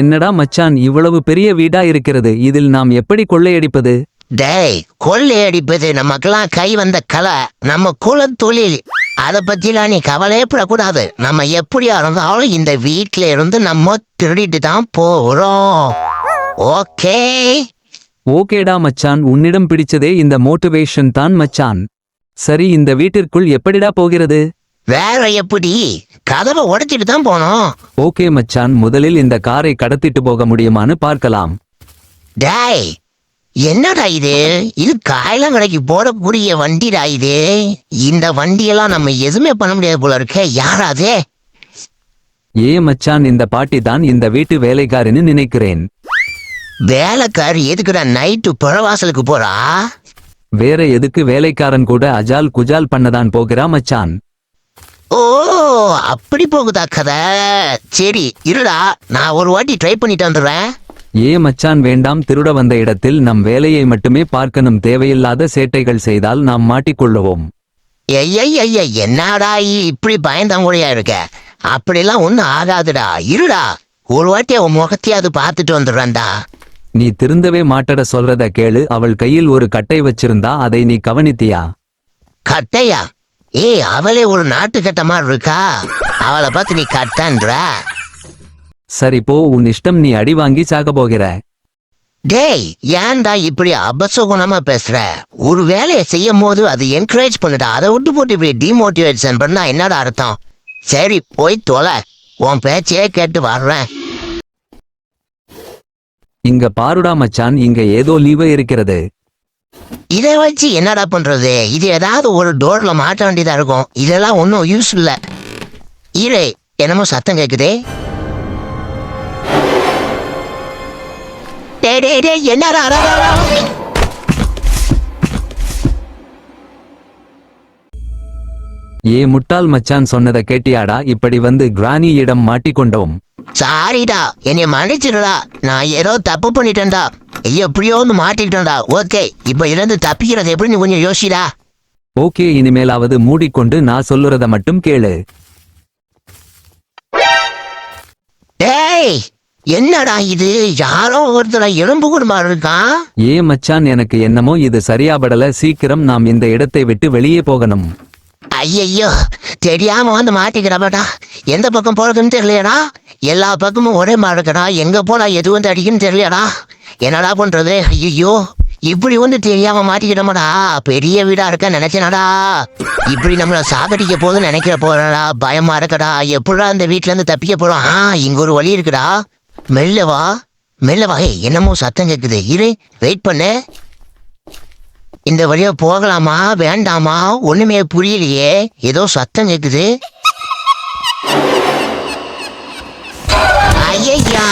என்னடா மச்சான் இவ்வளவு பெரிய வீடா இருக்கிறது இதில் நாம் எப்படி கொள்ளையடிப்பது? டேய் கொள்ளையடிப்பது நமக்கெல்லாம் கை வந்த கலை நம்ம குல தொழில். அதை பத்திலாம் நீ கவலையப்படக்கூடாது நம்ம எப்படியா இருந்தாலும் இந்த வீட்ல இருந்து நம்ம திருடிட்டு தான் போறோம். ஓகே? ஓகேடா மச்சான் உன்னிடம் பிடிச்சதே இந்த மோட்டிவேஷன் தான் மச்சான். சரி இந்த வீட்டிற்குள் எப்படிடா போகிறது? வேற எப்படி? கதவை உடைச்சிட்டு தான் போனோம். ஓகே மச்சான் முதலில் இந்த காரை கடத்திட்டு போக முடியுமான்னு பார்க்கலாம். டேய் என்னடா இது? இது காயெல்லாம் கடைக்கு போடக்கூடிய வண்டிடா இது? இந்த வண்டியெல்லாம் நம்ம எதுவுமே பண்ண முடியாது போல இருக்க யாராதே ஏ மச்சான் இந்த பாட்டி தான் இந்த வீட்டு வேலைக்காரன்னு நினைக்கிறேன். வேலைக்காரி எதுக்குடா நைட்டு புறவாசலுக்கு போறா? வேற எதுக்கு வேலைக்காரன் கூட அஜால் குஜால் பண்ணதான் போகிறா மச்சான். ஓ அப்படி போகுதா கதை? சரி இருடா நான் ஒரு வாட்டி ட்ரை பண்ணிட்டு வந்துடுறேன். ஏ மச்சான் வேண்டாம் திருட வந்த இடத்தில் நம் வேலையை மட்டுமே பார்க்கணும். தேவையில்லாத சேட்டைகள் செய்தால் நாம் மாட்டிக்கொள்ளுவோம். ஐய என்னடா இ- இப்படி பயந்தங்குழியா இருக்க? அப்படிலாம் ஒன்றும் ஆகாதுடா. இருடா ஒரு வாட்டி அவன் முகத்தையாவது பார்த்துட்டு வந்துடுறேன்டா. நீ திருந்தவே மாட்டட சொல்றத கேளு. அவள் கையில் ஒரு கட்டை வச்சிருந்தா அதை நீ கவனித்தியா? கட்டையா? ஏய் அவளே ஒரு நாட்டு கட்ட மாதிரி இருக்கா? அவளை பார்த்து நீ கட்டன்ற? சரி போ உன் இஷ்டம் நீ அடி வாங்கி சாக போகிற. டேய் ஏன்டா இப்படி அபசகுணமா பேசுற? ஒரு வேலையை செய்யும் போது அது என்கரேஜ் பண்ணுடா. அதை விட்டு போட்டு இப்படி டிமோட்டிவேஷன் பண்ணா என்னடா அர்த்தம்? சரி போய் தொலை. உன் பேச்சையே கேட்டு வர்றேன். இங்க பாருடா மச்சான் இங்க ஏதோ லீவு இருக்கிறது. இதை வச்சு என்னடா பண்றது? இது ஏதாவது ஒரு டோர்ல மாட்ட வேண்டியதா இருக்கும். இதெல்லாம் ஒன்றும் யூஸ் இல்ல. இரு என்னமோ சத்தம் கேக்குதே. டேய் டேய் டேய் என்னடா. ஏ முட்டாள் மச்சான் சொன்னதை கேட்டியாடா? இப்படி வந்து கிராணியிடம் மாட்டிக்கொண்டோம். சாரிடா என்னை மன்னிச்சிடுடா. நான் ஏதோ தப்பு பண்ணிட்டேன்டா. எப்படியோ ஒன்று மாட்டிக்கிட்டேன்டா ஓகே இப்போ இருந்து தப்பிக்கிறது எப்படி? நீ கொஞ்சம் யோசிடா. ஓகே இனிமேலாவது மூடிக்கொண்டு நான் சொல்லுறத மட்டும் கேளு. டேய் என்னடா இது? யாரோ ஒருத்தர எலும்பு குடும்பம் இருக்கான் ஏ மச்சான் எனக்கு என்னமோ இது சரியாபடல. சீக்கிரம் நாம் இந்த இடத்தை விட்டு வெளியே போகணும். ஐயையோ தெரியாம வந்து மாட்டிக்கிறப்படா எந்த பக்கம் போறதுன்னு தெரியலையடா. எல்லா பக்கமும் ஒரே மாதிரி இருக்கடா. எங்க போனா எது வந்து அடிக்குன்னு தெரியலடா என்னடா பண்றது? ஐயோ இப்படி வந்து தெரியாம மாட்டிக்கிட்டோமடா. பெரிய வீடா இருக்க நினைச்சனடா. இப்படி நம்மளை சாகடிக்க போதுன்னு நினைக்கிற போறடா. பயமா இருக்கடா. எப்படா அந்த வீட்டுல இருந்து தப்பிக்க போறோம்? ஆ இங்க ஒரு வழி இருக்குடா. மெல்லவா மெல்லவா ஏய் என்னமோ சத்தம் கேக்குது. இரு வெயிட் பண்ணு. இந்த வழியா போகலாமா? வேண்டாமா? ஒண்ணுமே புரியலையே. ஏதோ சத்தம் கேக்குது. ஐயா